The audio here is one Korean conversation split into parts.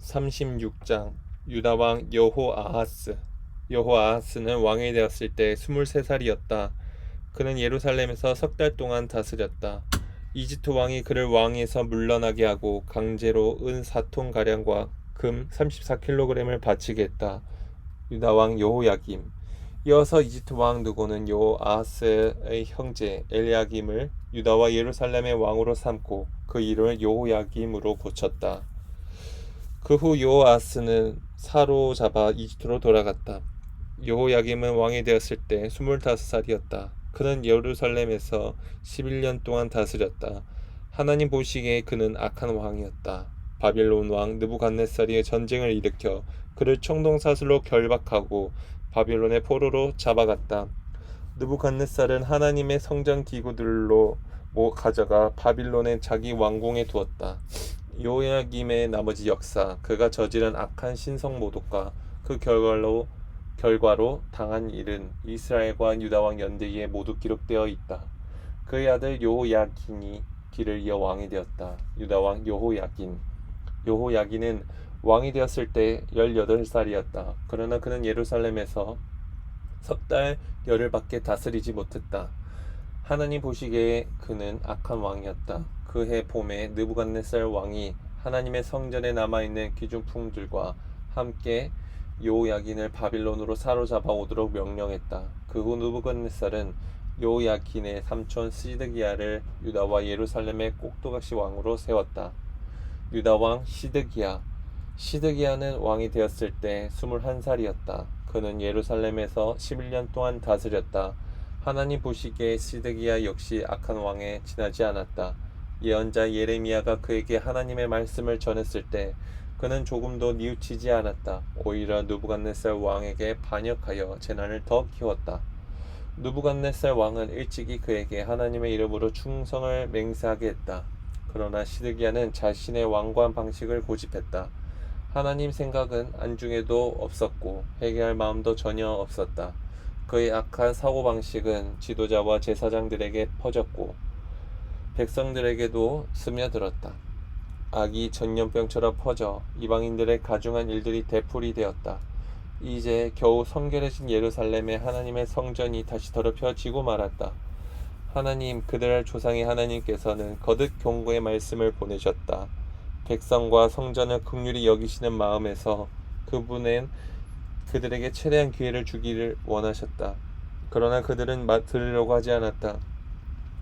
36장 유다 왕 여호아하스 여호아하스는 왕이 되었을 때 23살이었다. 그는 예루살렘에서 석 달 동안 다스렸다. 이집트 왕이 그를 왕에서 물러나게 하고 강제로 은 4톤 가량과 금 34kg을 바치게 했다. 유다 왕 여호야김 이어서 이집트 왕 누고는 여호아하스의 형제 엘야김을 유다와 예루살렘의 왕으로 삼고 그 이름을 여호야김으로 고쳤다. 그후 여호아스는 사로잡아 이집트로 돌아갔다. 여호야김은 왕이 되었을 때 25살이었다. 그는 예루살렘에서 11년 동안 다스렸다. 하나님 보시기에 그는 악한 왕이었다. 바빌론 왕 느부갓네살이 전쟁을 일으켜 그를 총동사슬로 결박하고 바빌론의 포로로 잡아갔다. 느부갓네살은 하나님의 성전 기구들로 모 가져가 바빌론의 자기 왕궁에 두었다. 요야김의 나머지 역사, 그가 저지른 악한 신성 모독과 그 결과로 결과로 당한 일은 이스라엘과 유다 왕 연대기에 모두 기록되어 있다. 그의 아들 요호야긴이 길을 이어 왕이 되었다. 유다 왕 요호야긴. 요호야긴은 왕이 되었을 때 18살이었다. 그러나 그는 예루살렘에서 석 달 열흘밖에 다스리지 못했다. 하나님 보시기에 그는 악한 왕이었다. 그해 봄에 느부갓네살 왕이 하나님의 성전에 남아 있는 귀중품들과 함께 요야긴을 바빌론으로 사로잡아 오도록 명령했다. 그 후 느부갓네살은 요야긴의 삼촌 시드기야를 유다와 예루살렘의 꼭두각시 왕으로 세웠다. 유다 왕 시드기야 시드기야는 왕이 되었을 때 21살이었다. 그는 예루살렘에서 11년 동안 다스렸다. 하나님 보시기에 시드기야 역시 악한 왕에 지나지 않았다. 예언자 예레미야가 그에게 하나님의 말씀을 전했을 때 그는 조금도 뉘우치지 않았다. 오히려 누부갓네살 왕에게 반역하여 재난을 더 키웠다. 누부갓네살 왕은 일찍이 그에게 하나님의 이름으로 충성을 맹세하게 했다. 그러나 시드기야는 자신의 왕관 방식을 고집했다. 하나님 생각은 안중에도 없었고 회개할 마음도 전혀 없었다. 그의 악한 사고 방식은 지도자와 제사장들에게 퍼졌고 백성들에게도 스며들었다. 악이 전염병처럼 퍼져 이방인들의 가중한 일들이 되풀이 되었다. 이제 겨우 성결해진 예루살렘의 하나님의 성전이 다시 더럽혀지고 말았다. 하나님 그들의 조상의 하나님께서는 거듭 경고의 말씀을 보내셨다. 백성과 성전을 극률히 여기시는 마음에서 그분은 그들에게 최대한 기회를 주기를 원하셨다. 그러나 그들은 들으려고 하지 않았다.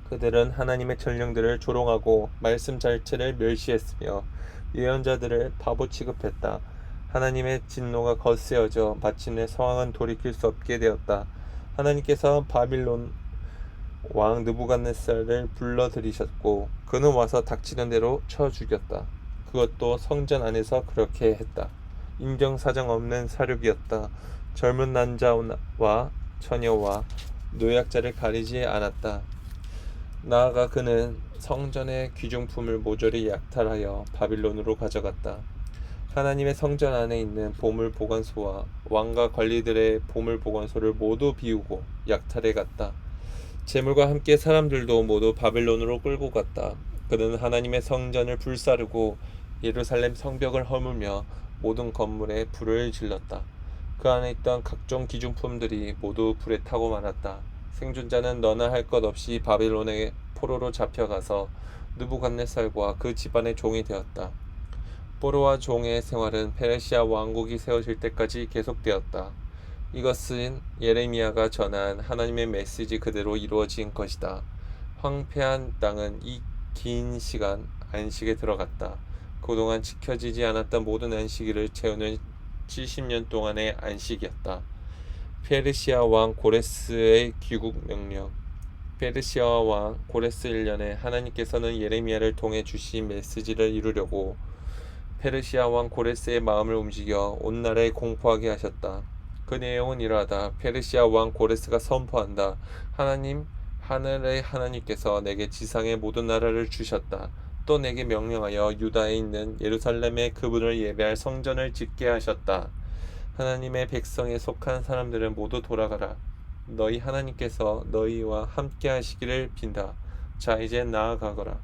그들은 하나님의 전령들을 조롱하고 말씀 자체를 멸시했으며 예언자들을 바보 취급했다. 하나님의 진노가 거세어져 마침내 상황은 돌이킬 수 없게 되었다. 하나님께서 바빌론 왕 느부갓네살을 불러들이셨고 그는 와서 닥치는 대로 쳐 죽였다. 그것도 성전 안에서 그렇게 했다. 인정사정 없는 사륙이었다. 젊은 남자와 처녀와 노약자를 가리지 않았다. 나아가 그는 성전의 귀중품을 모조리 약탈하여 바빌론으로 가져갔다. 하나님의 성전 안에 있는 보물 보관소와 왕과 관리들의 보물 보관소를 모두 비우고 약탈해 갔다. 재물과 함께 사람들도 모두 바빌론으로 끌고 갔다. 그는 하나님의 성전을 불사르고 예루살렘 성벽을 허물며 모든 건물에 불을 질렀다. 그 안에 있던 각종 기중품들이 모두 불에 타고 말았다. 생존자는 너나 할 것 없이 바빌론의 포로로 잡혀가서 느부갓네살과 그 집안의 종이 되었다. 포로와 종의 생활은 페르시아 왕국이 세워질 때까지 계속되었다. 이것은 예레미야가 전한 하나님의 메시지 그대로 이루어진 것이다. 황폐한 땅은 이 긴 시간 안식에 들어갔다. 그동안 지켜지지 않았던 모든 안식일을 채우는 70년 동안의 안식이었다. 페르시아 왕 고레스의 귀국 명령. 페르시아 왕 고레스 1년에 하나님께서는 예레미야를 통해 주신 메시지를 이루려고 페르시아 왕 고레스의 마음을 움직여 온 나라에 공포하게 하셨다. 그 내용은 이러하다. 페르시아 왕 고레스가 선포한다. 하나님 하늘의 하나님께서 내게 지상의 모든 나라를 주셨다. 또 내게 명령하여 유다에 있는 예루살렘에 그분을 예배할 성전을 짓게 하셨다. 하나님의 백성에 속한 사람들은 모두 돌아가라. 너희 하나님께서 너희와 함께 하시기를 빈다. 자, 이제 나아가거라.